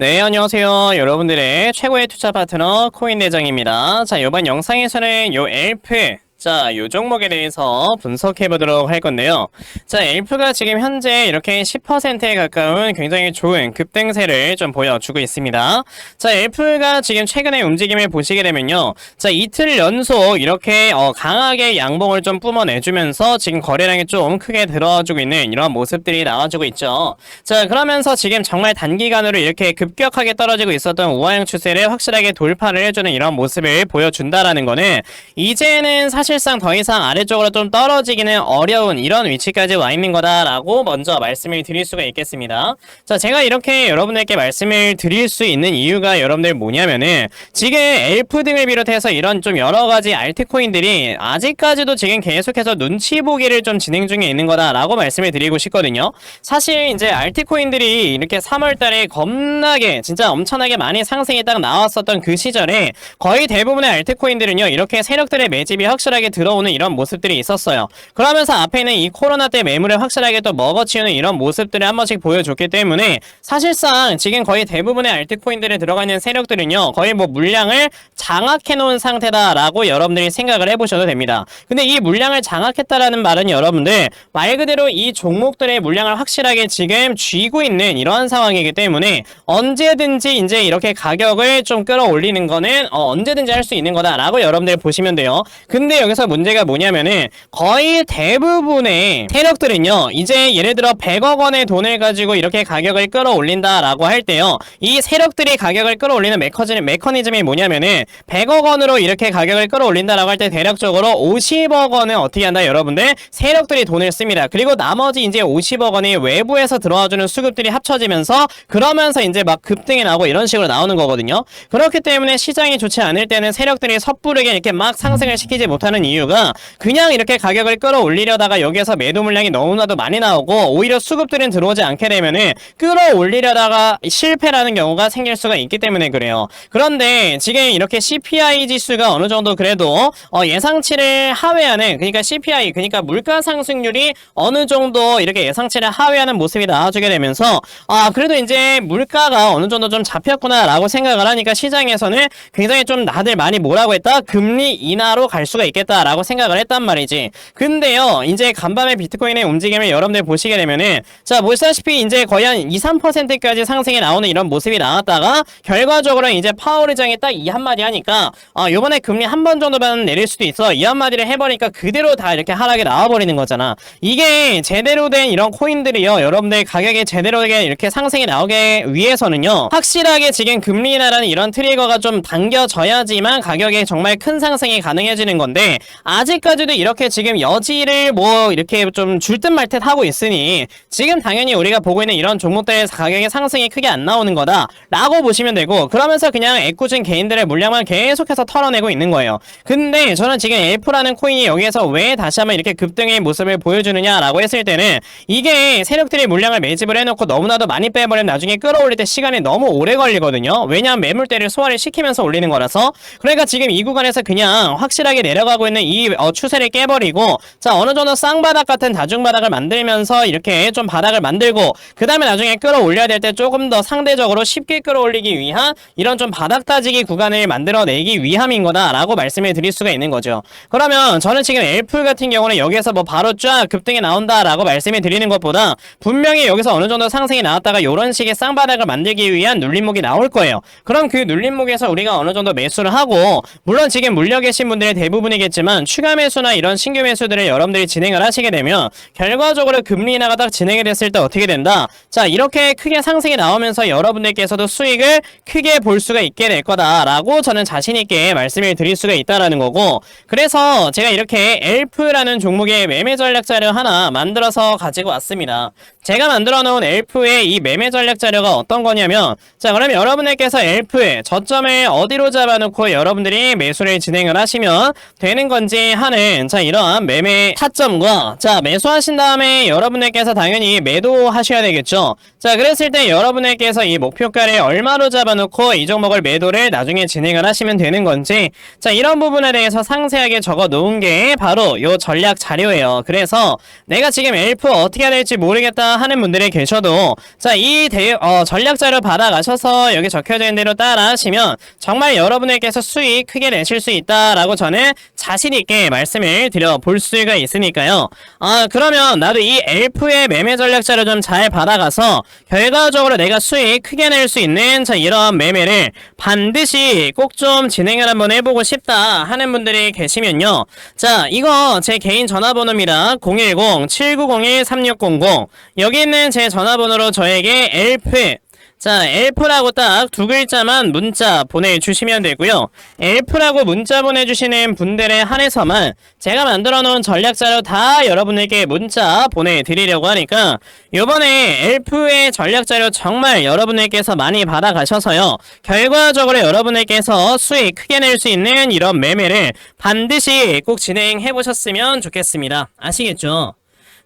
네, 안녕하세요. 여러분들의 최고의 투자 파트너 코인 대장입니다. 자, 이번 영상에서는 요 엘프 자, 요 종목에 대해서 분석해 보도록 할 건데요. 자, 엘프가 지금 현재 이렇게 10%에 가까운 굉장히 좋은 급등세를 좀 보여주고 있습니다. 자, 엘프가 지금 최근에 움직임을 보시게 되면요. 자, 이틀 연속 이렇게 어, 강하게 양봉을 좀 뿜어내주면서 지금 거래량이 좀 크게 들어와주고 있는 이런 모습들이 나와주고 있죠. 자, 그러면서 지금 정말 단기간으로 이렇게 급격하게 떨어지고 있었던 우하형 추세를 확실하게 돌파를 해주는 이런 모습을 보여준다라는 거는 이제는 사실 상 더 이상 아래쪽으로 좀 떨어지기는 어려운 이런 위치까지 와 있는 거다라고 먼저 말씀을 드릴 수가 있겠습니다. 자, 제가 이렇게 여러분들께 말씀을 드릴 수 있는 이유가 여러분들 뭐냐면은 지금 엘프 등을 비롯해서 이런 좀 여러 가지 알트코인들이 아직까지도 지금 계속해서 눈치 보기를 좀 진행 중에 있는 거다라고 말씀을 드리고 싶거든요. 사실 이제 알트코인들이 이렇게 3월 달에 겁나게 진짜 엄청나게 많이 상승이 딱 나왔었던 그 시절에 거의 대부분의 알트코인들은요. 이렇게 세력들의 매집이 확실하게 들어오는 이런 모습들이 있었어요. 그러면서 앞에 있는 이 코로나 때 매물을 확실하게 또 먹어치우는 이런 모습들을 한 번씩 보여줬기 때문에 사실상 지금 거의 대부분의 알트코인들에 들어가 있는 세력들은요. 거의 뭐 물량을 장악해 놓은 상태다라고 여러분들이 생각을 해보셔도 됩니다. 근데 이 물량을 장악했다라는 말은 여러분들 말 그대로 이 종목들의 물량을 확실하게 지금 쥐고 있는 이러한 상황이기 때문에 언제든지 이제 이렇게 가격을 좀 끌어올리는 거는 어, 언제든지 할 수 있는 거다라고 여러분들 보시면 돼요. 근데 여기 서 문제가 뭐냐면은 거의 대부분의 세력들은요. 이제 예를 들어 100억 원의 돈을 가지고 이렇게 가격을 끌어올린다라고 할 때요. 이 세력들이 가격을 끌어올리는 메커니즘, 메커니즘이 뭐냐면은 100억 원으로 이렇게 가격을 끌어올린다라고 할 때 대략적으로 50억 원은 어떻게 한다 여러분들 세력들이 돈을 씁니다. 그리고 나머지 이제 50억 원이 외부에서 들어와주는 수급들이 합쳐지면서 그러면서 이제 막 급등이 나오고 이런 식으로 나오는 거거든요. 그렇기 때문에 시장이 좋지 않을 때는 세력들이 섣부르게 이렇게 막 상승을 시키지 못하는 이유가 그냥 이렇게 가격을 끌어올리려다가 여기에서 매도 물량이 너무나도 많이 나오고 오히려 수급들은 들어오지 않게 되면은 끌어올리려다가 실패라는 경우가 생길 수가 있기 때문에 그래요. 그런데 지금 이렇게 CPI 지수가 어느 정도 그래도 어 예상치를 하회하는 그러니까 CPI 그러니까 물가 상승률이 어느 정도 이렇게 예상치를 하회하는 모습이 나와주게 되면서 아 그래도 이제 물가가 어느 정도 좀 잡혔구나라고 생각을 하니까 시장에서는 굉장히 좀 다들 많이 뭐라고 했다 금리 인하로 갈 수가 있겠다 라고 생각을 했단 말이지. 근데요 이제 간밤에 비트코인의 움직임을 여러분들 보시게 되면은 자 보시다시피 이제 거의 한 2, 3%까지 상승이 나오는 이런 모습이 나왔다가 결과적으로 이제 파월 의장이 딱 이 한마디 하니까 아 요번에 금리 한 번 정도만 내릴 수도 있어. 이 한마디를 해버리니까 그대로 다 이렇게 하락이 나와버리는 거잖아. 이게 제대로 된 이런 코인들이요. 여러분들 가격이 제대로 되게 이렇게 상승이 나오게 위해서는요 확실하게 지금 금리 인하라는 이런 트리거가 좀 당겨져야지만 가격에 정말 큰 상승이 가능해지는 건데 아직까지도 이렇게 지금 여지를 뭐 이렇게 좀 줄 듯 말 듯 하고 있으니 지금 당연히 우리가 보고 있는 이런 종목들의 가격의 상승이 크게 안 나오는 거다 라고 보시면 되고 그러면서 그냥 애꿎은 개인들의 물량만 계속해서 털어내고 있는 거예요. 근데 저는 지금 엘프라는 코인이 여기에서 왜 다시 한번 이렇게 급등의 모습을 보여주느냐라고 했을 때는 이게 세력들이 물량을 매집을 해놓고 너무나도 많이 빼버리면 나중에 끌어올릴 때 시간이 너무 오래 걸리거든요. 왜냐하면 매물대를 소화를 시키면서 올리는 거라서. 그러니까 지금 이 구간에서 그냥 확실하게 내려가고 있는 이 어, 추세를 깨버리고 자 어느 정도 쌍바닥 같은 다중바닥을 만들면서 이렇게 좀 바닥을 만들고 그 다음에 나중에 끌어올려야 될 때 조금 더 상대적으로 쉽게 끌어올리기 위한 이런 좀 바닥 따지기 구간을 만들어내기 위함인 거다라고 말씀을 드릴 수가 있는 거죠. 그러면 저는 지금 엘풀 같은 경우는 여기에서 뭐 바로 쫙 급등이 나온다라고 말씀을 드리는 것보다 분명히 여기서 어느 정도 상승이 나왔다가 이런 식의 쌍바닥을 만들기 위한 눌림목이 나올 거예요. 그럼 그 눌림목에서 우리가 어느 정도 매수를 하고 물론 지금 물려 계신 분들의 대부분이 겠지만 추가 매수나 이런 신규 매수들을 여러분들이 진행을 하시게 되면 결과적으로 금리 인하가 딱 진행이 됐을 때 어떻게 된다? 자 이렇게 크게 상승이 나오면서 여러분들께서도 수익을 크게 볼 수가 있게 될 거다라고 저는 자신 있게 말씀을 드릴 수가 있다라는 거고 그래서 제가 이렇게 엘프라는 종목의 매매 전략 자료 하나 만들어서 가지고 왔습니다. 제가 만들어 놓은 엘프의 이 매매 전략 자료가 어떤 거냐면 자 그러면 여러분들께서 엘프의 저점을 어디로 잡아놓고 여러분들이 매수를 진행을 하시면 되는 되는 건지 하는 자 이러한 매매 타점과 자 매수하신 다음에 여러분들께서 당연히 매도하셔야 되겠죠. 자 그랬을 때 여러분들께서 이 목표가를 얼마로 잡아놓고 이 종목을 매도를 나중에 진행을 하시면 되는 건지 자 이런 부분에 대해서 상세하게 적어 놓은 게 바로 요 전략 자료예요. 그래서 내가 지금 엘프 어떻게 해야 될지 모르겠다 하는 분들이 계셔도 자이 어, 전략 자료 받아가셔서 여기 적혀져 있는 대로 따라 하시면 정말 여러분들께서 수익 크게 내실 수 있다라고 저는 자신 있게 말씀을 드려 볼 수가 있으니까요. 아 그러면 나도 이 엘프의 매매 전략 자료 좀잘 받아가서 결과적으로 내가 수익 크게 낼 수 있는 자 이런 매매를 반드시 꼭 좀 진행을 한번 해보고 싶다 하는 분들이 계시면요. 자 이거 제 개인 전화번호입니다. 010-7901-3600 여기 있는 제 전화번호로 저에게 엘프 자, 엘프라고 딱 두 글자만 문자 보내주시면 되고요. 엘프라고 문자 보내주시는 분들에 한해서만 제가 만들어 놓은 전략자료 다 여러분에게 문자 보내드리려고 하니까 요번에 엘프의 전략자료 정말 여러분들께서 많이 받아가셔서요. 결과적으로 여러분들께서 수익 크게 낼 수 있는 이런 매매를 반드시 꼭 진행해 보셨으면 좋겠습니다. 아시겠죠?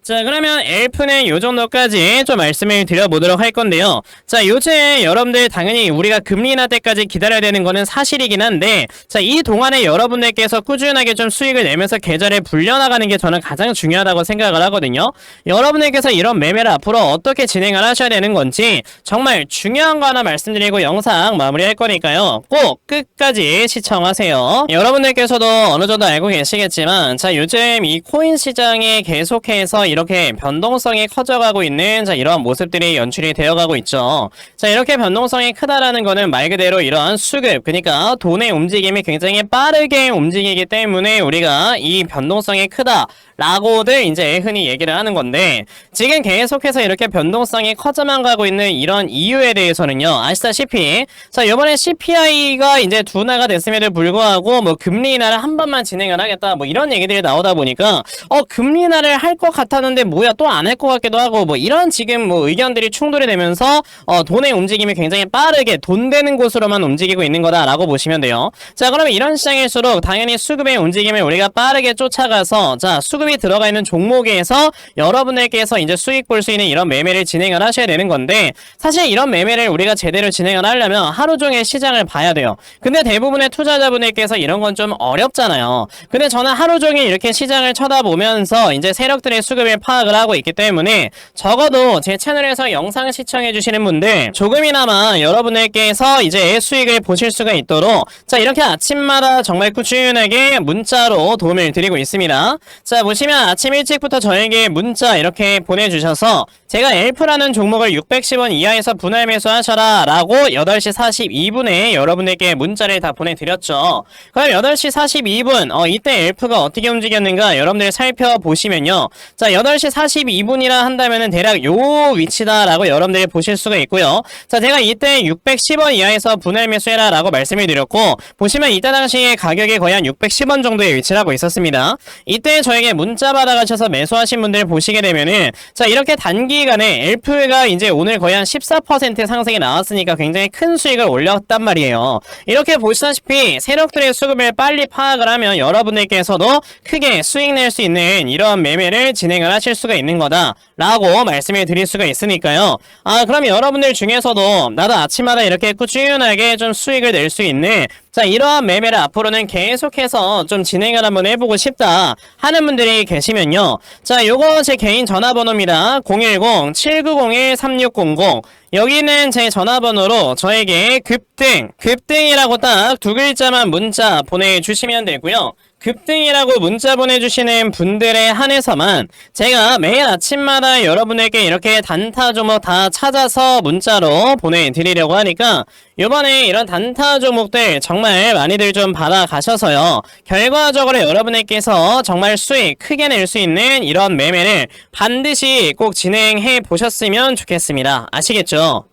자 그러면 엘프는 요 정도까지 좀 말씀을 드려보도록 할 건데요. 자 요새 여러분들 당연히 우리가 금리 인하 때까지 기다려야 되는 거는 사실이긴 한데 자 이 동안에 여러분들께서 꾸준하게 좀 수익을 내면서 계좌를 불려나가는 게 저는 가장 중요하다고 생각을 하거든요. 여러분들께서 이런 매매를 앞으로 어떻게 진행을 하셔야 되는 건지 정말 중요한 거 하나 말씀드리고 영상 마무리할 거니까요. 꼭 끝까지 시청하세요. 여러분들께서도 어느 정도 알고 계시겠지만 자 요즘 이 코인 시장에 계속해서 이렇게 변동성이 커져가고 있는 자 이러한 모습들이 연출이 되어가고 있죠. 자 이렇게 변동성이 크다라는 거는 말 그대로 이러한 수급 그러니까 돈의 움직임이 굉장히 빠르게 움직이기 때문에 우리가 이 변동성이 크다 라고들 이제 흔히 얘기를 하는 건데 지금 계속해서 이렇게 변동성이 커져만 가고 있는 이런 이유에 대해서는요 아시다시피 자 이번에 CPI가 이제 둔화가 됐음에도 불구하고 뭐 금리 인하를 한 번만 진행을 하겠다 뭐 이런 얘기들이 나오다 보니까 어 금리 인하를 할 것 같 았는데 뭐야 또 안 할 것 같기도 하고 뭐 이런 지금 뭐 의견들이 충돌이 되면서 어 돈의 움직임이 굉장히 빠르게 돈 되는 곳으로만 움직이고 있는 거다라고 보시면 돼요 자 그러면 이런 시장일수록 당연히 수급의 움직임을 우리가 빠르게 쫓아가서 자 수급이 들어가 있는 종목에서 여러분들께서 이제 수익 볼 수 있는 이런 매매를 진행을 하셔야 되는 건데 사실 이런 매매를 우리가 제대로 진행을 하려면 하루 종일 시장을 봐야 돼요. 근데 대부분의 투자자분들께서 이런 건 좀 어렵잖아요. 근데 저는 하루 종일 이렇게 시장을 쳐다보면서 이제 세력들의 수급 을 파악을 하고 있기 때문에 적어도 제 채널에서 영상 시청해 주시는 분들 조금이나마 여러분들께서 이제 수익을 보실 수가 있도록 자 이렇게 아침마다 정말 꾸준하게 문자로 도움을 드리고 있습니다. 자 보시면 아침 일찍부터 저에게 문자 이렇게 보내주셔서 제가 엘프라는 종목을 610원 이하에서 분할 매수하셔라 라고 8시 42분에 여러분에게 문자를 다 보내드렸죠. 그럼 8시 42분 어, 이때 엘프가 어떻게 움직였는가 여러분들 살펴보시면요. 자 8시 42분이라 한다면은 대략 요 위치다라고 여러분들이 보실 수가 있고요. 자 제가 이때 610원 이하에서 분할 매수해라 라고 말씀을 드렸고 보시면 이때 당시에 가격이 거의 한 610원 정도의 위치를 하고 있었습니다. 이때 저에게 문자 받아가셔서 매수하신 분들 보시게 되면은 자 이렇게 단기간에 엘프가 이제 오늘 거의 한 14% 상승이 나왔으니까 굉장히 큰 수익을 올렸단 말이에요. 이렇게 보시다시피 세력들의 수급을 빨리 파악을 하면 여러분들께서도 크게 수익 낼 수 있는 이런 매매를 진행을 하실 수가 있는 거다라고 말씀을 드릴 수가 있으니까요. 아 그럼 여러분들 중에서도 나도 아침마다 이렇게 꾸준하게 좀 수익을 낼 수 있는 자 이러한 매매를 앞으로는 계속해서 좀 진행을 한번 해보고 싶다 하는 분들이 계시면요. 자 요거 제 개인 전화번호입니다. 010-7901-3600 여기는 제 전화번호로 저에게 급등 급등이라고 딱 두 글자만 문자 보내주시면 되고요 급등이라고 문자 보내주시는 분들에 한해서만 제가 매일 아침마다 여러분에게 이렇게 단타 종목 다 찾아서 문자로 보내드리려고 하니까 이번에 이런 단타 종목들 정말 많이들 좀 받아가셔서요. 결과적으로 여러분들께서 정말 수익 크게 낼 수 있는 이런 매매를 반드시 꼭 진행해 보셨으면 좋겠습니다. 아시겠죠?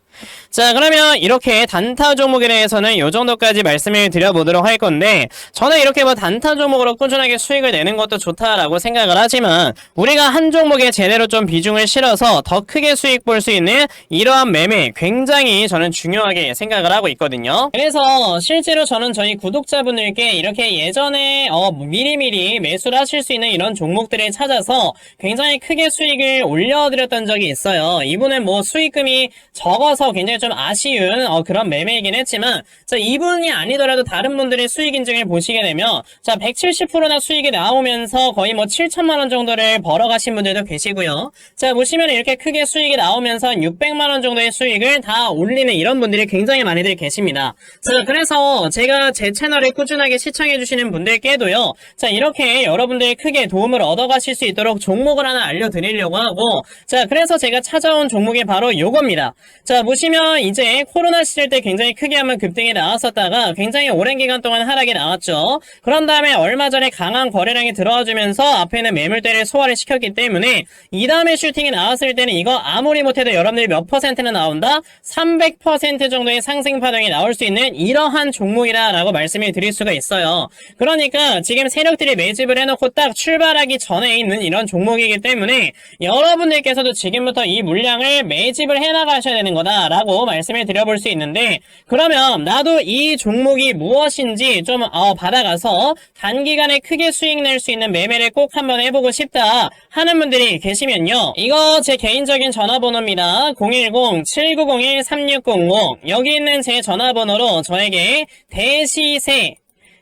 자, 그러면 이렇게 단타 종목에 대해서는 요 정도까지 말씀을 드려보도록 할 건데, 저는 이렇게 뭐 단타 종목으로 꾸준하게 수익을 내는 것도 좋다라고 생각을 하지만, 우리가 한 종목에 제대로 좀 비중을 실어서 더 크게 수익 볼 수 있는 이러한 매매 굉장히 저는 중요하게 생각을 하고 있거든요. 그래서 실제로 저는 저희 구독자분들께 이렇게 예전에 어, 미리미리 매수를 하실 수 있는 이런 종목들을 찾아서 굉장히 크게 수익을 올려드렸던 적이 있어요. 이분은 뭐 수익금이 적어서 굉장히 좀 아쉬운 어, 그런 매매이긴 했지만 자 이분이 아니더라도 다른 분들의 수익 인증을 보시게 되면 자 170%나 수익이 나오면서 거의 뭐 7천만 원 정도를 벌어가신 분들도 계시고요. 자 보시면 이렇게 크게 수익이 나오면서 600만 원 정도의 수익을 다 올리는 이런 분들이 굉장히 많이들 계십니다. 자 그래서 제가 제 채널을 꾸준하게 시청해 주시는 분들께도요. 자 이렇게 여러분들이 크게 도움을 얻어가실 수 있도록 종목을 하나 알려드리려고 하고 자 그래서 제가 찾아온 종목이 바로 요겁니다. 자 보시면 이제 코로나 시절 때 굉장히 크게 한번 급등이 나왔었다가 굉장히 오랜 기간 동안 하락이 나왔죠. 그런 다음에 얼마 전에 강한 거래량이 들어와주면서 앞에는 매물대를 소화를 시켰기 때문에 이 다음에 슈팅이 나왔을 때는 이거 아무리 못해도 여러분들이 몇 퍼센트는 나온다? 300% 정도의 상승 파동이 나올 수 있는 이러한 종목이라라고 말씀을 드릴 수가 있어요. 그러니까 지금 세력들이 매집을 해놓고 딱 출발하기 전에 있는 이런 종목이기 때문에 여러분들께서도 지금부터 이 물량을 매집을 해나가셔야 되는 거다라고 말씀을 드려볼 수 있는데 그러면 나도 이 종목이 무엇인지 좀 어, 받아가서 단기간에 크게 수익 낼 수 있는 매매를 꼭 한번 해보고 싶다 하는 분들이 계시면요. 이거 제 개인적인 전화번호입니다. 010-7901-3600 여기 있는 제 전화번호로 저에게 대시세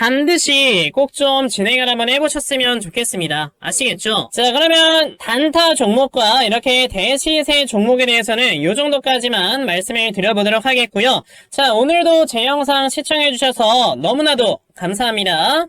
반드시 꼭 좀 진행을 한번 해보셨으면 좋겠습니다. 아시겠죠? 자, 그러면 단타 종목과 이렇게 대시세 종목에 대해서는 이 정도까지만 말씀을 드려보도록 하겠고요. 자, 오늘도 제 영상 시청해주셔서 너무나도 감사합니다.